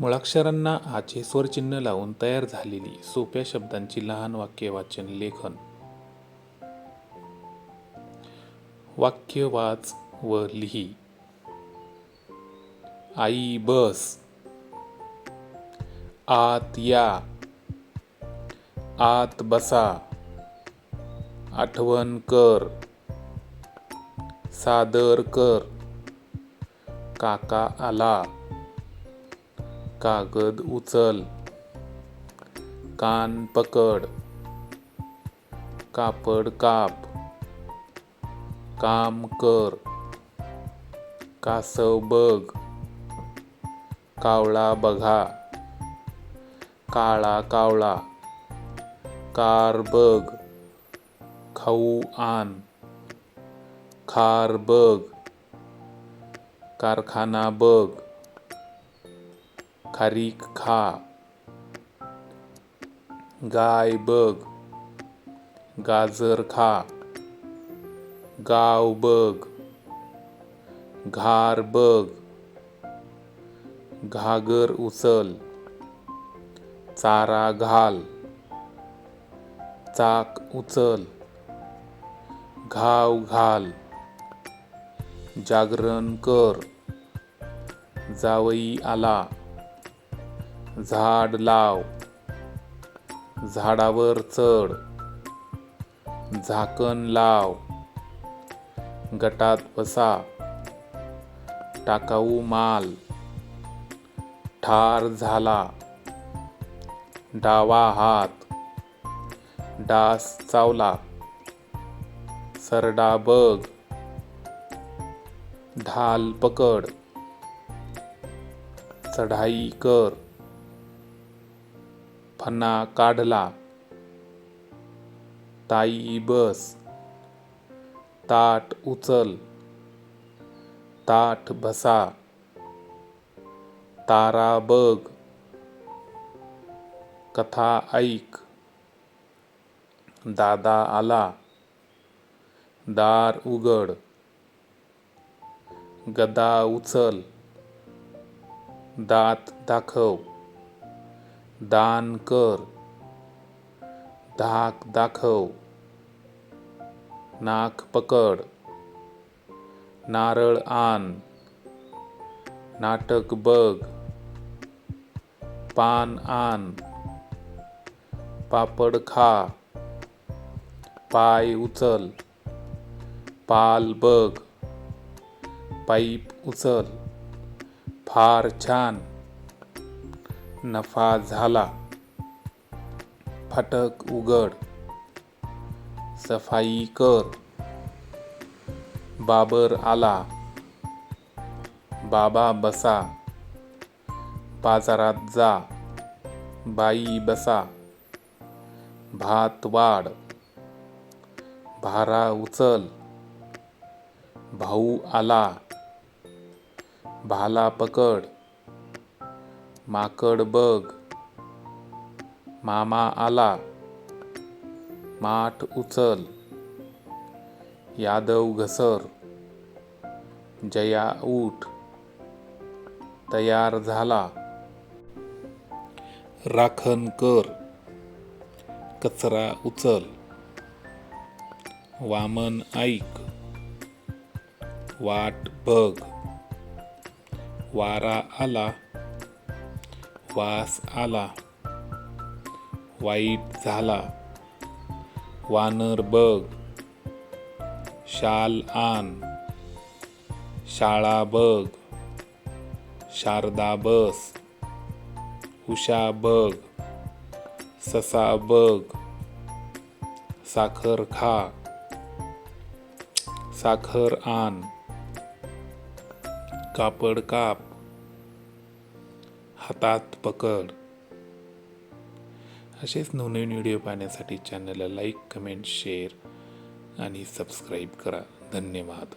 मुळाक्षरांना आचे स्वरचिन्ह लावून तयार झालेली सोप्या शब्दांची लहान वाक्य वाचन लेखन. वाक्य वाच व लिही. आई बस. आत या. आत बसा. आठवण कर. सादर कर. काका आला. कागद उचल. कान पकड. कापड काप. काम कर. कासव बघ. कावळा बघा. काळा कावळा. कार बघ. खाऊ आण. खार बघ. कारखाना बघ. खारीक खा. गाय बघ. गाजर खा. गाव बघ. घार बघ. घागर उचल. चारा घाल. चाक उचल. घाव घाल. जागरण कर. जावई आला. झाड लाव. झाडावर चढ. झाकण लाव. गटात बसा. टाकाऊ माल. ठार झाला. डावा हात. डास चावला. सरडा बघ. ढाल पकड. चढाई कर. फना काढला. ताई बस. ताट उचल. ताठ बसा तारा बघ. कथा ऐक. दादा आला. दार उघड. गदा उचल. दात दाखव. दान कर. धाक दाखव. नाक पकड. नारळ आण. नाटक बघ. पान आण. पापड खा. पाय उचल. पाल बघ. पाईप उचल. फार छान. नफा झाला. फाटक उघड. सफाई कर. बाबर आला. बाबा बसा. बाजारात जा. बाई बसा. भात वाढ. भारा उचल. भाऊ आला. भाला पकड. माकड बघ. मामा आला. माठ उचल. यादव घसर. जया ऊठ तयार झाला. राखण कर. कचरा उचल. वामन ऐक. वाट बघ. वारा आला. वास आला. वाईट झाला. वानर बघ. शाल आन शाळा बघ. शारदा बस. उषा बघ. ससा बघ. साखर खा. साखर आण. कापड काप. हातात पकड. असेच नवनवीन व्हिडिओ पाहण्यासाठी चॅनलला लाईक कमेंट शेअर आणि सबस्क्राईब करा. धन्यवाद.